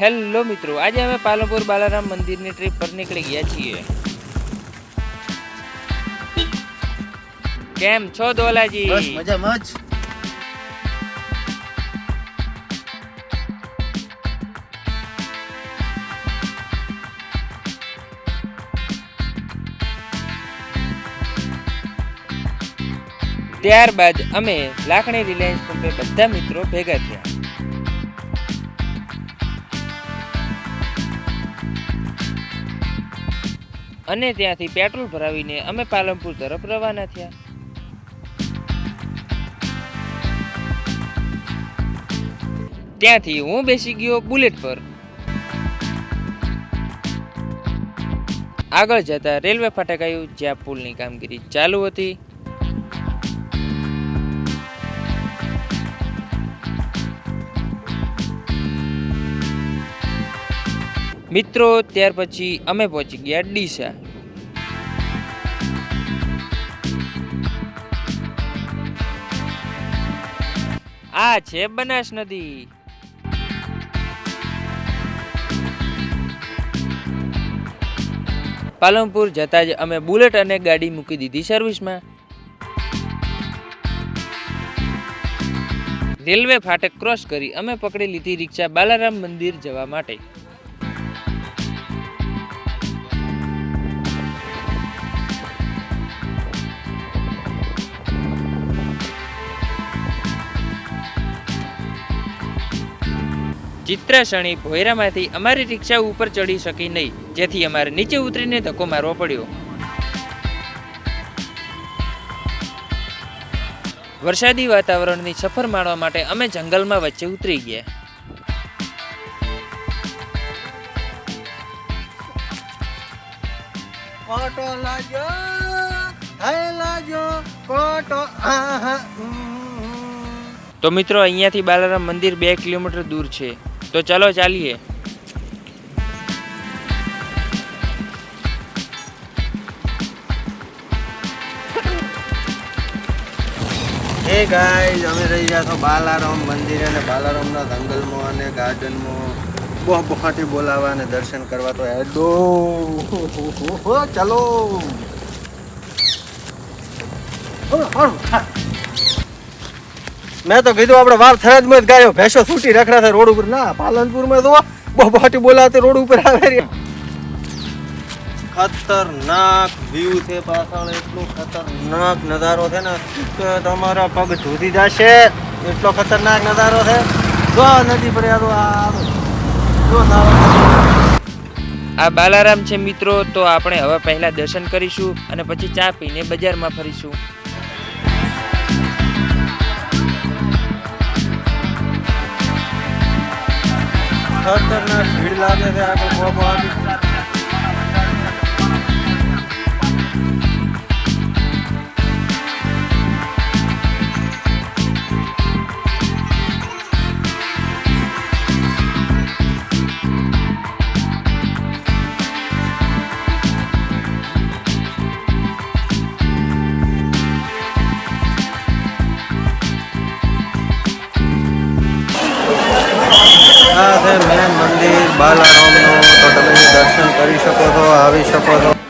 Hello મિત્રો આજે અમે પાલનપુર બાલારામ મંદિરની ટ્રીપ પર નીકળી ગયા છીએ. કેમ છો દોલાજી? બસ મજામાં જ. ત્યારબાદ અમે લાખણી રિલાયન્સ પંપે બધા મિત્રો ભેગા થયા. અને ત્યાંથી પેટ્રોલ ભરાવીને અમે પાલનપુર તરફ રવાના થયા. ત્યાંથી હું બેસી ગયો બુલેટ પર. આગળ જતા રેલવે ફાટક આવ્યું જ્યાં પુલની કામગીરી ચાલુ હતી. મિત્રો, ત્યાર પછી અમે પહોંચી ગયા ડીસા. આ છે બનાસ નદી. પાલનપુર જતા જ અમે બુલેટ અને ગાડી મૂકી દીધી સર્વિસમાં. રેલવે ફાટક ક્રોસ કરી અમે પકડી લીધી રિક્ષા બાલારામ મંદિર જવા માટે. ચિત્રાસણી ભોયરામાંથી અમારી રિક્ષા ઉપર ચડી શકી નહીં. જેથી અમારે નીચે ઉતરીને ધક્કો મારવો પડ્યો. વરસાદી વાતાવરણની સફર માણવા માટે અમે જંગલમાં વચ્ચે ઉતરી ગયા. કોટો લાજો હે લાજો કોટો તો મિત્રો અહીંયાથી બાલારામ મંદિર બે કિલોમીટર દૂર છે. તો ચાલો ચાલીએ. હે ગાઈઝ અમે રહી ગયા તો બાલારામ મંદિર અને બાલારામના જંગલમાં અને ગાર્ડનમાં બહુ બહાથી બોલાવા અને દર્શન કરવા તો હેડો. ચલો. મેં તો કીધું આપણે વાર થયા જ ગાયો. ભેંસો છૂટી રખડા થાય રોડ ઉપર. ના પાલનપુરમાં તો બહુ બહાટી બોલાવતી રોડ ઉપર આવે રે ખતરનાક વ્યૂ છે પાછળ. એટલો ખતરનાક નજારો છે ને કે તમારા પગ ધોતી જશે. એટલો ખતરનાક નજારો છે. જો આ નદી પર આ જો નાવા આ બાલારામ છે મિત્રો તો આપણે હવે પહેલા દર્શન કરીશું અને પછી ચા પીને બજારમાં ફરીશું. ખતરનાક ભીડ લાગે છે મેન મંદિર બાલારામનું તો તમે દર્શન કરી શકો છો આવી શકો છો.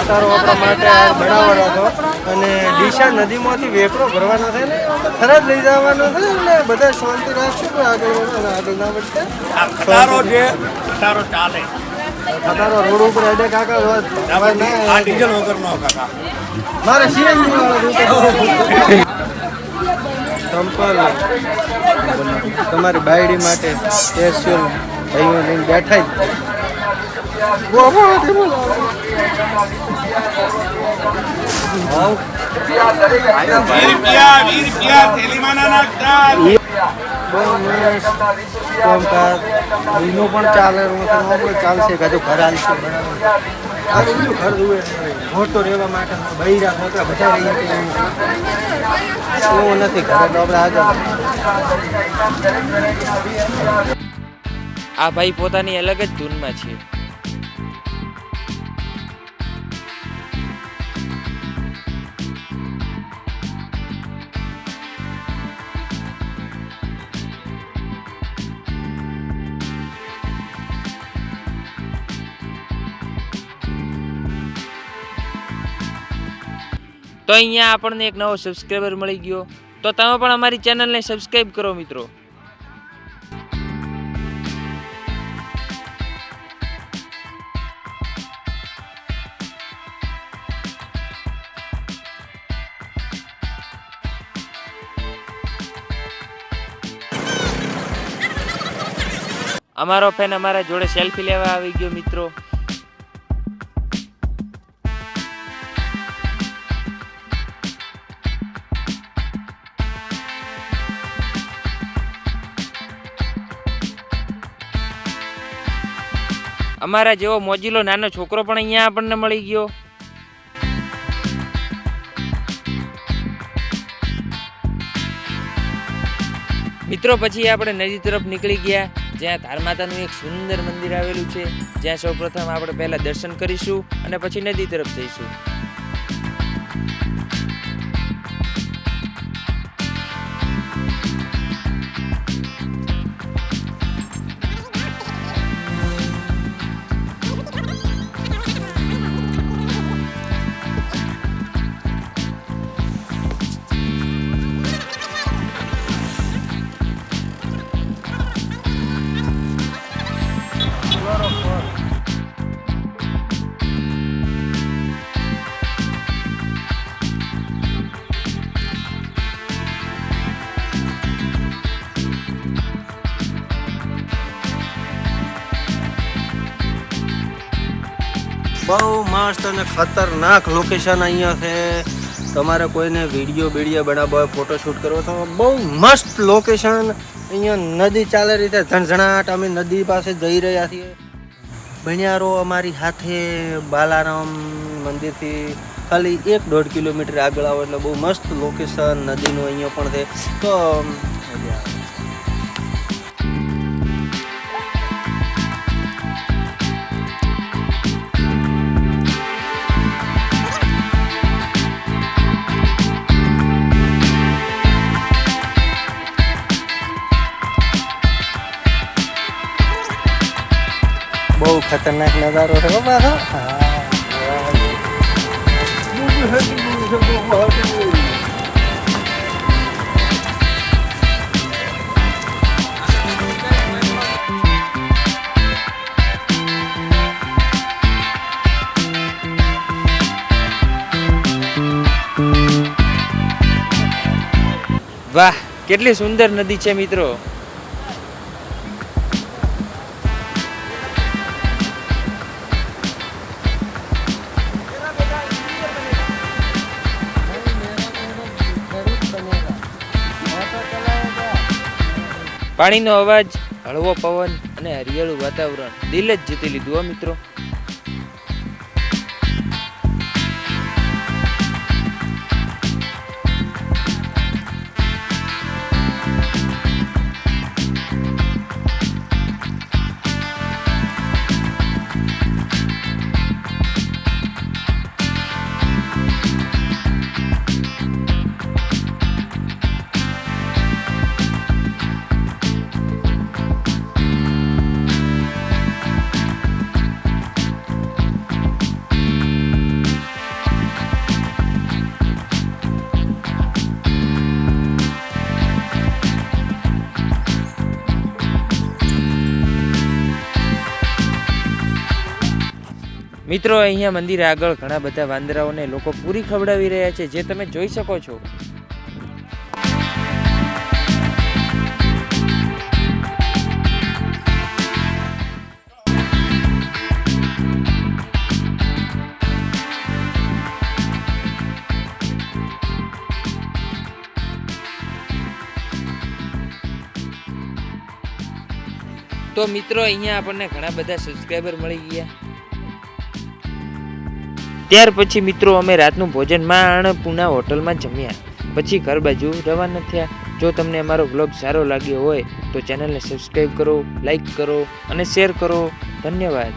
આપણા માટે બનાવવાનો હતો. અને ડીસા નદીમાંથી વેપરો ભરવાનો છે ને ખરા લઈ જવાનો છે એટલે બધા શાંતિ રાખશું તો આગળ આગળ ના વધશે ચાલે. રોડ ઉપર હેડે કાકા ના આ મારે સીએનજી વાળો. તમારી બાયડી માટે સ્પેશિયલ ભાઈઓ લઈને બેઠા જ. પણ ચાલે પણ ચાલશે ઘર હાલશે મોટો રહેવા માટે બૈરા મોટા બધા રહીએ નથી ઘરે તો આપણે આ ભાઈ પોતાની અલગ જ ધૂનમાં છે. તો અહીંયા આપણને એક નવો સબસ્ક્રાઈબર મળી ગયો. તો તમે પણ અમારી ચેનલને સબસ્ક્રાઈબ કરો મિત્રો. અમારો ફેન અમારા જોડે સેલ્ફી લેવા આવી ગયો મિત્રો. અમારા જેવો મોજીલો નાનો છોકરો પણ અહીંયા આપણને મળી ગયો. મિત્રો, પછી આપણે નદી તરફ નીકળી ગયા, જ્યાં ધાર માતાનું એક સુંદર મંદિર આવેલું છે, જ્યાં સૌપ્રથમ આપણે પહેલા દર્શન કરીશું અને પછી નદી તરફ જઈશું. બહુ મસ્ત અને ખતરનાક લોકેશન અહીંયા છે. તમારે કોઈને વીડિયો બીડીયો બનાવવા હોય ફોટોશૂટ કરવો તો બહુ મસ્ત લોકેશન અહીંયા નદી ચાલે રીતે ઝણઝણાટ, અમે નદી પાસે જઈ રહ્યા છીએ. ભણિયારો અમારી સાથે બાલારામ મંદિરથી ખાલી એક દોઢ કિલોમીટર આગળ આવો એટલે બહુ મસ્ત લોકેશન નદીનું અહીંયા પણ છે. તો ખતરનાક નજારો છે. બાબા વાહ કેટલી સુંદર નદી છે મિત્રો. પાણીનો અવાજ હળવો પવન અને હરિયાળું વાતાવરણ. દિલ જ જીતી લીધું હો મિત્રો. મિત્રો, અહીંયા મંદિર આગળ ઘણા બધા વાંદરાઓને લોકો પૂરી ખવડાવી રહ્યા છે, જે તમે જોઈ શકો છો. તો મિત્રો, અહીંયા આપણને ઘણા બધા સબસ્ક્રાઈબર મળી ગયા. ત્યાર પછી મિત્રો અમે રાતનું ભોજનમાં પૂના હોટલમાં જમ્યા. પછી ઘર બાજુ રવાના થયા. જો તમને અમારો બ્લોગ સારો લાગ્યો હોય તો ચેનલને સબસ્ક્રાઈબ કરો લાઈક કરો અને શેર કરો. ધન્યવાદ.